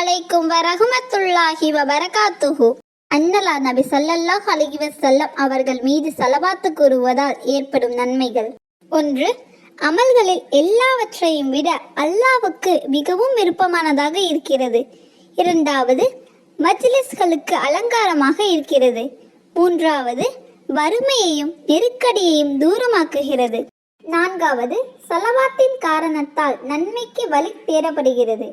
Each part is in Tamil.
அலைக்கும் வரஹமத்துல்லாஹி வபரகாத்துஹு. அன்னலா நபி சல்லல்லாஹ் அலைஹி வசல்லம் அவர்கள் மீது சலவாத்து கூறுவதால் ஏற்படும் நன்மைகள். ஒன்று அமல்களில் எல்லாவற்றையும் விட அல்லாவுக்கு மிகவும் விருப்பமானதாக இருக்கிறது. இரண்டாவது மஜ்லிஸ்களுக்கு அலங்காரமாக இருக்கிறது. மூன்றாவது வறுமையையும் நெருக்கடியையும் தூரமாக்குகிறது. நான்காவது சலவாத்தின் காரணத்தால் நன்மைக்கு வழி தேரப்படுகிறது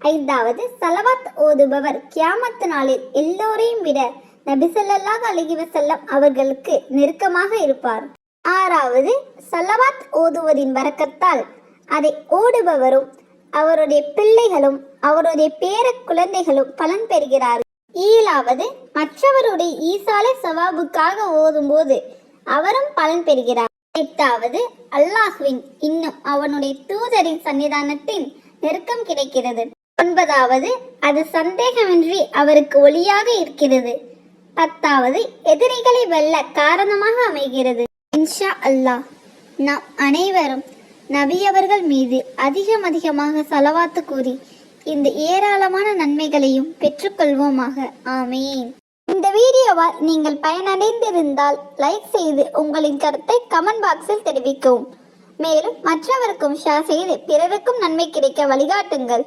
ஐந்தாவது சலவாத் ஓதுபவர் கியாமத்து நாளில் எல்லோரையும் விட நபிசல்லாஹ் அலைஹி வசல்லம் அவர்களுக்கு நெருக்கமாக இருப்பார். ஆறாவது சலவாத் ஓதுவதின் வரக்கத்தால் அதை ஓடுபவரும் அவருடைய பிள்ளைகளும் அவருடைய பேர குழந்தைகளும் பலன் பெறுகிறார்கள் ஏழாவது மற்றவருடைய ஈசாலை சவாபுக்காக ஓதும்போது அவரும் பலன் பெறுகிறார். எட்டாவது அல்லாஹ்வின் இன்னும் அவனுடைய தூதரின் சன்னிதானத்தின் நெருக்கம் கிடைக்கிறது. ஒன்பதாவது அது சந்தேகமின்றி அவருக்கு ஒளியாக இருக்கிறது. பத்தாவது எதிரிகளை வெல்ல காரணமாக அமைகிறது. இன்ஷா அல்லாஹ் நாம் அனைவரும் நபியவர்கள் மீது அதிகம் அதிகமாக செலவாத்து கூறி இந்த ஏராளமான நன்மைகளையும் பெற்றுக்கொள்வோமாக. ஆமேன். இந்த வீடியோவால் நீங்கள் பயனடைந்திருந்தால் லைக் செய்து உங்களின் கருத்தை கமெண்ட் பாக்ஸில் தெரிவிக்கவும். மேலும் மற்றவருக்கும் ஷேர் செய்து பிறருக்கும் நன்மை கிடைக்க வழிகாட்டுங்கள்.